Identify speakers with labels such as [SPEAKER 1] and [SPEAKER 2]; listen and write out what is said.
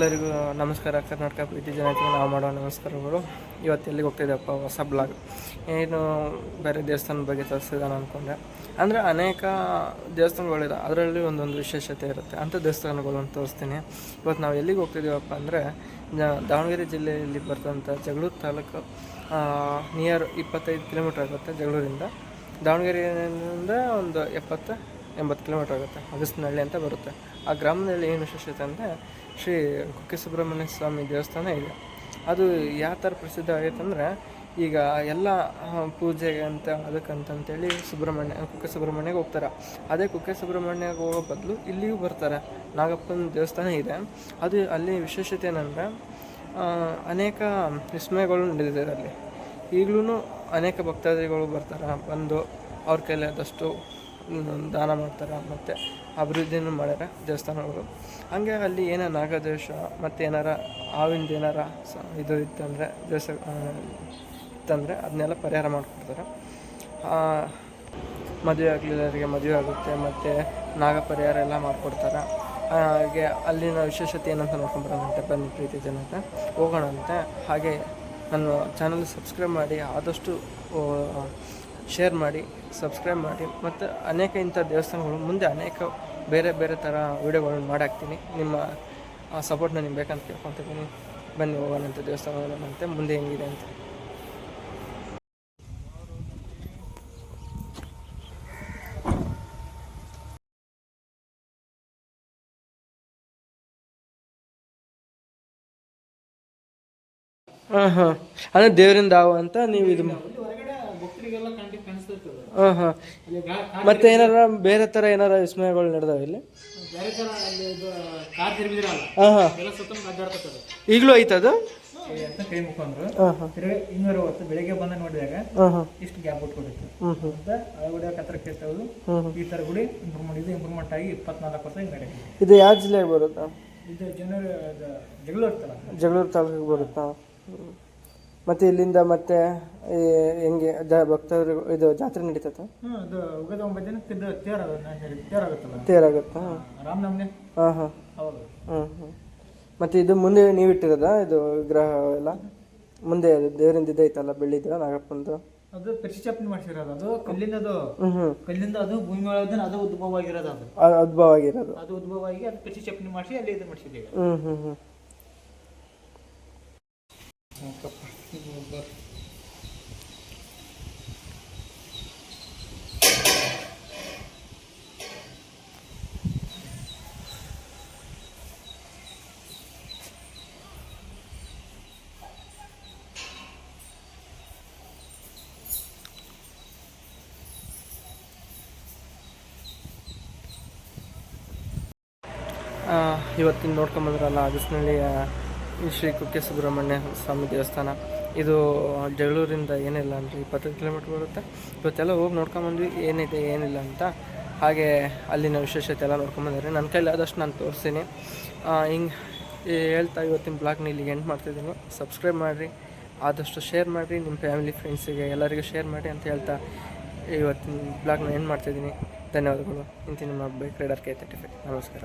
[SPEAKER 1] ಎಲ್ಲರಿಗೂ ನಮಸ್ಕಾರ. ಕರ್ನಾಟಕ ಪ್ರೀತಿ ಜನತೆಗೆ ನಾವು ಮಾಡೋ ನಮಸ್ಕಾರಗಳು. ಇವತ್ತು ಎಲ್ಲಿಗೆ ಹೋಗ್ತಿದ್ದೆಪ್ಪ ಹೊಸ ಬ್ಲಾಗ್. ಏನು ಬೇರೆ ದೇವಸ್ಥಾನದ ಬಗ್ಗೆ ತರಿಸಿದಾನ ಅಂದ್ಕೊಂಡೆ ಅಂದರೆ ಅನೇಕ ದೇವಸ್ಥಾನಗಳಿದೆ. ಅದರಲ್ಲಿ ಒಂದೊಂದು ವಿಶೇಷತೆ ಇರುತ್ತೆ. ಅಂಥ ದೇವಸ್ಥಾನಗಳನ್ನು ತೋರಿಸ್ತೀನಿ. ಇವತ್ತು ನಾವು ಎಲ್ಲಿಗೆ ಹೋಗ್ತಿದ್ದೀವಪ್ಪ ಅಂದರೆ ದಾವಣಗೆರೆ ಜಿಲ್ಲೆಯಲ್ಲಿ ಬರ್ತಂಥ ಜಗಳೂರು ತಾಲೂಕು ನಿಯರ್ ಇಪ್ಪತ್ತೈದು ಕಿಲೋಮೀಟ್ರ್ ಆಗುತ್ತೆ ಜಗಳೂರಿಂದ. ದಾವಣಗೆರೆಯಿಂದ ಒಂದು ಎಪ್ಪತ್ತು ಎಂಬತ್ತು ಕಿಲೋಮೀಟ್ರ್ ಆಗುತ್ತೆ ಅಗಸ್ತನಹಳ್ಳಿ ಅಂತ ಬರುತ್ತೆ. ಆ ಗ್ರಾಮದಲ್ಲಿ ಏನು ವಿಶೇಷತೆ ಅಂದರೆ ಶ್ರೀ ಕುಕ್ಕೆ ಸುಬ್ರಹ್ಮಣ್ಯ ಸ್ವಾಮಿ ದೇವಸ್ಥಾನ ಇದೆ. ಅದು ಯಾವ ಥರ ಪ್ರಸಿದ್ಧ ಆಗೈತೆ ಅಂದರೆ ಈಗ ಎಲ್ಲ ಪೂಜೆಗೆ ಅಂತ ಅದಕ್ಕಂತಂತೇಳಿ ಸುಬ್ರಹ್ಮಣ್ಯ ಕುಕ್ಕೆ ಸುಬ್ರಹ್ಮಣ್ಯಗೆ ಹೋಗ್ತಾರೆ. ಅದೇ ಕುಕ್ಕೆ ಸುಬ್ರಹ್ಮಣ್ಯಗೆ ಹೋಗೋ ಬದಲು ಇಲ್ಲಿಯೂ ಬರ್ತಾರೆ. ನಾಗಪ್ಪನ ದೇವಸ್ಥಾನ ಇದೆ. ಅದು ಅಲ್ಲಿ ವಿಶೇಷತೆ ಏನಂದರೆ ಅನೇಕ ವಿಸ್ಮಯಗಳು ನಡೆದಿದೆ ಅಲ್ಲಿ ಈಗಲೂ ಅನೇಕ ಭಕ್ತಾದಿಗಳು ಬರ್ತಾರೆ. ಬಂದು ಅವ್ರ ಕೈಲಾದಷ್ಟು ದಾನ ಮಾಡ್ತಾರೆ ಮತ್ತು ಅಭಿವೃದ್ಧಿನೂ ಮಾಡ್ಯಾರ ದೇವಸ್ಥಾನಗಳು. ಹಾಗೆ ಅಲ್ಲಿ ಏನೇ ನಾಗದೇಶ ಮತ್ತು ಏನಾರ ಹಾವಿಂದ ಏನಾರ ಸ ಇದು ಇತ್ತಂದರೆ ದೇವಸ್ಥಾನ ಇತ್ತಂದರೆ ಅದನ್ನೆಲ್ಲ ಪರಿಹಾರ ಮಾಡಿಕೊಡ್ತಾರೆ. ಮದುವೆ ಆಗಲಿಲ್ಲವರಿಗೆ ಮದುವೆ ಆಗುತ್ತೆ ಮತ್ತು ನಾಗ ಪರಿಹಾರ ಎಲ್ಲ ಮಾಡಿಕೊಡ್ತಾರೆ. ಹಾಗೆ ಅಲ್ಲಿನ ವಿಶೇಷತೆ ಏನಂತ ನೋಡ್ಕೊಂಬರೋಣಂತೆ ಬನ್ನಿ ಪ್ರೀತಿ ಜನತೆ. ಹೋಗೋಣಂತೆ ಹಾಗೆ ನನ್ನ ಚಾನಲ್ ಸಬ್ಸ್ಕ್ರೈಬ್ ಮಾಡಿ ಆದಷ್ಟು ಶೇರ್ ಮಾಡಿ ಸಬ್ಸ್ಕ್ರೈಬ್ ಮಾಡಿ ಮತ್ತು ಅನೇಕ ಇಂಥ ದೇವಸ್ಥಾನಗಳು ಮುಂದೆ ಅನೇಕ ಬೇರೆ ಬೇರೆ ಥರ ವೀಡಿಯೋಗಳನ್ನ ಮಾಡಾಕ್ತೀನಿ. ನಿಮ್ಮ ಸಪೋರ್ಟ್ ನಿಮ್ಗೆ ಬೇಕಂತ ಕೇಳ್ಕೊತಿದ್ದೀನಿ ಬನ್ನಿ ಹೋಗೋಣಂತೆ ದೇವಸ್ಥಾನಗಳಂತೆ ಮುಂದೆ ಹೆಂಗಿದೆ ಅಂತ. ಹಾಂ ಹಾಂ ಅಂದರೆ ದೇವರಿಂದ ಅಂತ ನೀವು ಇದು ಹಾಂ ಹಾಂ ಮತ್ತೆ ಏನಾರ ಬೇರೆ ಥರ ಏನಾರ ವಿಸ್ಮಯಗಳು ನಡೆದಾವ ಇಲ್ಲಿ?
[SPEAKER 2] ಬೇರೆ ತರ ಅಲ್ಲಿ ಇದು ಕಾರ್ ತಿರುಗಿದ್ರಲ್ಲ
[SPEAKER 1] ಹಾಂ ಹಾಂ.
[SPEAKER 2] ಎಲ್ಲ ಸುತ್ತ ಅಡ್ಡಾಡ್ತದ.
[SPEAKER 1] ಈಗಲೂ ಐತದು
[SPEAKER 2] ಅಂತ ಕೈ ಮುಖಂಡ್ರು ತಿರುಗಿ ಇನ್ನೂರ ಹೊತ್ತು ಬೆಳಿಗ್ಗೆ ಬಂದ ನೋಡಿದಾಗ
[SPEAKER 1] ಹಾಂ ಹಾಂ.
[SPEAKER 2] ಇಷ್ಟು ಗ್ಯಾಪ್
[SPEAKER 1] ಬಿಟ್ಕೊಡುತ್ತೆ
[SPEAKER 2] ಅಂತ ಆ ಗುಡಿ ಹತ್ರ ಕೇಳ್ತಾವುದು
[SPEAKER 1] ಹ್ಞೂ ಹ್ಞೂ
[SPEAKER 2] ಈ ತರ ಗುಡಿ ಇಂಪ್ರೂವ್ಮೆಂಟ್ ಇದು ಇಂಪ್ರೂವ್ಮೆಂಟ್ ಆಗಿ ಇಪ್ಪತ್ನಾಲ್ಕು ವರ್ಷ ಹಿಂಗೆ ನಡೆಯುತ್ತೆ
[SPEAKER 1] ಇದು ಯಾವ ಜಿಲ್ಲೆಗೆ ಬರುತ್ತಾ?
[SPEAKER 2] ಇದು ಜನರು ಇದು ಜಗಳ ಇರ್ತಲ್ಲ
[SPEAKER 1] ಜಗಳೂರು ತಾಲೂಕಿಗೆ ಬರುತ್ತಾ. ಮತ್ತೆ ಇಲ್ಲಿಂದ ಮತ್ತೆ ಈ ಹೆಂಗೆ ಜ ಭಕ್ತರು ಇದು ಜಾತ್ರೆ ನಡೀತದ
[SPEAKER 2] ಹ್ಞೂ ಅದು ಉಗದ ಒಂಬತ್ತು ದಿನ ತಿದ್ದು ತೇರ ತೇರಾಗುತ್ತಲ್ಲ?
[SPEAKER 1] ತೇರಾಗುತ್ತಾ?
[SPEAKER 2] ರಾಮನವಮಿ?
[SPEAKER 1] ಹಾಂ ಹಾಂ.
[SPEAKER 2] ಅವಾಗ
[SPEAKER 1] ಹ್ಞೂ ಹ್ಞೂ ಮತ್ತು ಇದು ಮುಂದೆ ನೀವು ಇಟ್ಟಿರೋದ ಇದು ವಿಗ್ರಹ ಎಲ್ಲ? ಮುಂದೆ ಅದು ದೇವರಿಂದ ಇದೈತಲ್ಲ ಬೆಳ್ಳಿದು ನಾಗಪ್ಪಂದು?
[SPEAKER 2] ಅದು ಪ್ರತಿಷ್ಠಾಪನೆ ಮಾಡಿಸಿರೋದು ಅದು. ಕಲ್ಲಿಂದ ಅದು
[SPEAKER 1] ಹ್ಞೂ ಹ್ಞೂ
[SPEAKER 2] ಕಲ್ಲಿಂದ ಅದು ಭೂಮಿ ಒಳಗೆ ಅದು ಉದ್ಭವ ಆಗಿರೋದು ಅದು.
[SPEAKER 1] ಅದು ಅದ್ಭುತ ಆಗಿರೋದು
[SPEAKER 2] ಅದು ಉದ್ಭವ ಆಗಿ ಅದು ಪ್ರತಿಷ್ಠಾಪನೆ ಮಾಡಿಸಿ ಅಲ್ಲಿ ಇದು ಮಾಡಿಸಿದ್ದೀವಿ.
[SPEAKER 1] ಹ್ಞೂ ಹ್ಞೂ ಹ್ಞೂ ಇವತ್ತಿನ ನೋಡ್ಕೊಂಬಂದ್ರಲ್ಲ ಅಗಸ್ನಳ್ಳಿಯ ಈ ಶ್ರೀ ಕುಕ್ಕೆ ಸುಬ್ರಹ್ಮಣ್ಯ ಸ್ವಾಮಿ ದೇವಸ್ಥಾನ, ಇದು ಜಗಳೂರಿಂದ ಏನಿಲ್ಲ ಅಂದರೆ ಇಪ್ಪತ್ತೈದು ಕಿಲೋಮೀಟ್ರ್ ಬರುತ್ತೆ. ಇವತ್ತೆಲ್ಲ ಹೋಗಿ ನೋಡ್ಕೊಂಬಂದ್ವಿ ಏನಿದೆ, ಏನಿಲ್ಲ ಅಂತ. ಹಾಗೆ ಅಲ್ಲಿನ ವಿಶೇಷತೆ ಎಲ್ಲ ನೋಡ್ಕೊಂಬಂದಿರಿ ನನ್ನ ಕೈಲಿ ಆದಷ್ಟು ನಾನು ತೋರಿಸ್ತೀನಿ. ಹಿಂಗೆ ಹೇಳ್ತಾ ಇವತ್ತಿನ ಬ್ಲಾಗ್ನ ಇಲ್ಲಿಗೆ ಎಂಡ್ ಮಾಡ್ತಿದ್ದೀನಿ. ಸಬ್ಸ್ಕ್ರೈಬ್ ಮಾಡಿರಿ, ಆದಷ್ಟು ಶೇರ್ ಮಾಡಿರಿ ನಿಮ್ಮ ಫ್ಯಾಮಿಲಿ ಫ್ರೆಂಡ್ಸಿಗೆ ಎಲ್ಲರಿಗೂ ಶೇರ್ ಮಾಡಿ ಅಂತ ಹೇಳ್ತಾ ಇವತ್ತಿನ ಬ್ಲಾಗ್ನ ಎಂಡ್ ಮಾಡ್ತಿದ್ದೀನಿ. ಧನ್ಯವಾದಗಳು. ಇಂತಿ ನಿಮ್ಮ bike rider K thirty five ನಮಸ್ಕಾರ.